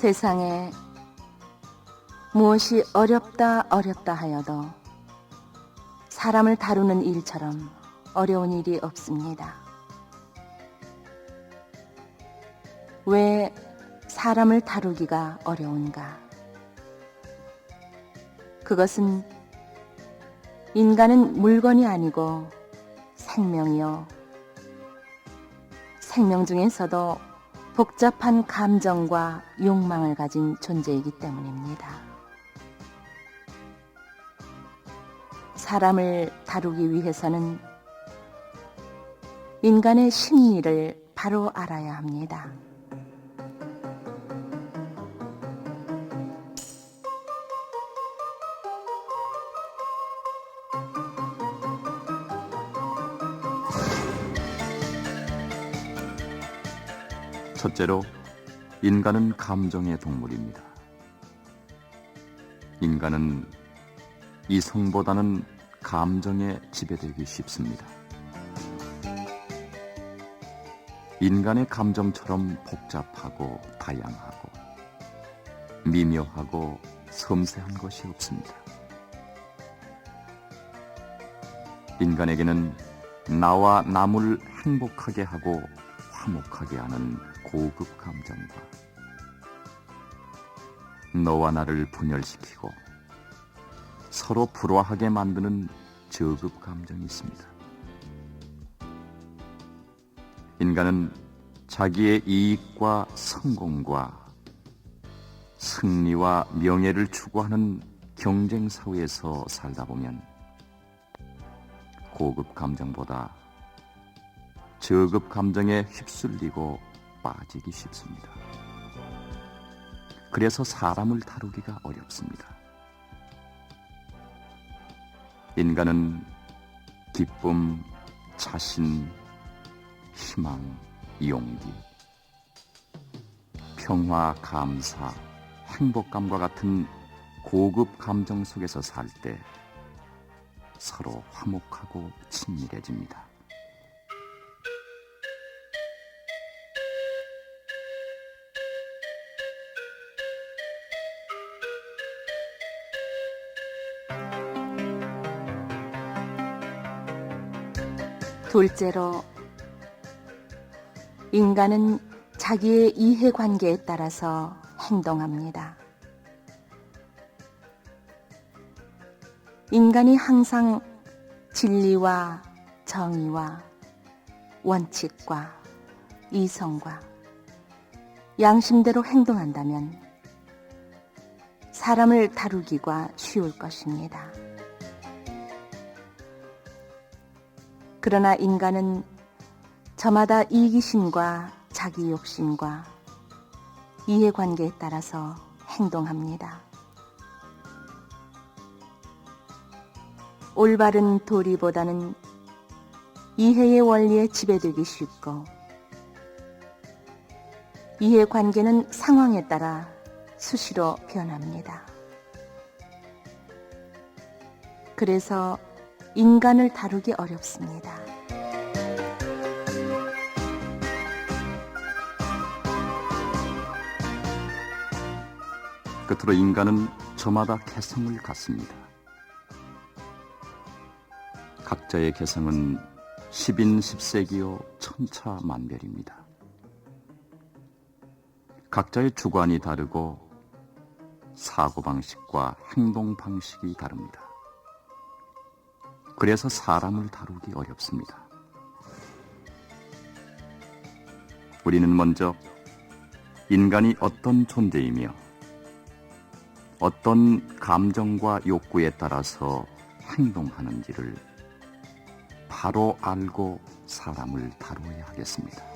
세상에 무엇이 어렵다 어렵다 하여도 사람을 다루는 일처럼 어려운 일이 없습니다. 왜 사람을 다루기가 어려운가? 그것은 인간은 물건이 아니고 생명이요. 생명 중에서도 복잡한 감정과 욕망을 가진 존재이기 때문입니다. 사람을 다루기 위해서는 인간의 심리를 바로 알아야 합니다. 첫째로 인간은 감정의 동물입니다. 인간은 이성보다는 감정에 지배되기 쉽습니다. 인간의 감정처럼 복잡하고 다양하고 미묘하고 섬세한 것이 없습니다. 인간에게는 나와 남을 행복하게 하고 화목하게 하는 고급 감정과 너와 나를 분열시키고 서로 불화하게 만드는 저급 감정이 있습니다. 인간은 자기의 이익과 성공과 승리와 명예를 추구하는 경쟁 사회에서 살다 보면 고급 감정보다 저급 감정에 휩쓸리고 빠지기 쉽습니다. 그래서 사람을 다루기가 어렵습니다. 인간은 기쁨, 자신, 희망, 용기, 평화, 감사, 행복감과 같은 고급 감정 속에서 살 때 서로 화목하고 친밀해집니다. 둘째로 인간은 자기의 이해관계에 따라서 행동합니다. 인간이 항상 진리와 정의와 원칙과 이성과 양심대로 행동한다면 사람을 다루기가 쉬울 것입니다. 그러나 인간은 저마다 이기심과 자기 욕심과 이해관계에 따라서 행동합니다. 올바른 도리보다는 이해의 원리에 지배되기 쉽고 이해관계는 상황에 따라 수시로 변합니다. 그래서 인간을 다루기 어렵습니다. 끝으로 인간은 저마다 개성을 갖습니다. 각자의 개성은 10인 10세기요 천차만별입니다. 각자의 주관이 다르고 사고방식과 행동방식이 다릅니다. 그래서 사람을 다루기 어렵습니다. 우리는 먼저 인간이 어떤 존재이며 어떤 감정과 욕구에 따라서 행동하는지를 바로 알고 사람을 다루어야 하겠습니다.